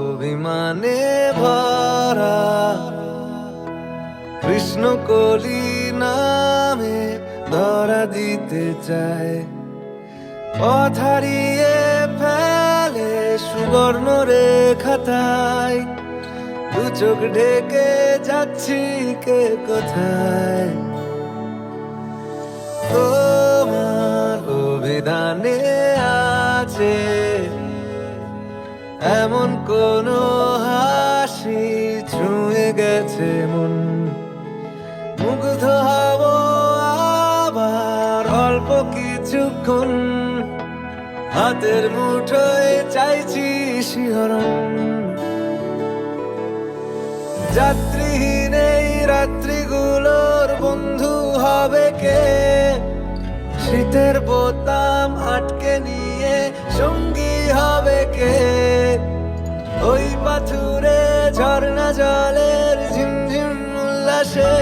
অভিমানে ভরা কৃষ্ণ কলি নামে ধরা দিতে চায়। পথ হারিয়ে ফেলে সুবর্ণ রেখাতায় দু চোখ ঢেকে যাচ্ছি কে কোথায়? তোমার অভিধানে আছে এমন কোন হাসি ছুঁয়ে গেছে মন। মুগ্ধ হব আবার অল্প কিছুক্ষণ। হাতের মুঠোয় চাইছি শিহরণ। যাত্রীহীন এই রাত্রিগুলোর বন্ধু হবে কে? শীতের বোতাম আটকে নিয়ে সঙ্গী ঝর্ণা জলের ঝিমঝিম উল্লাসে।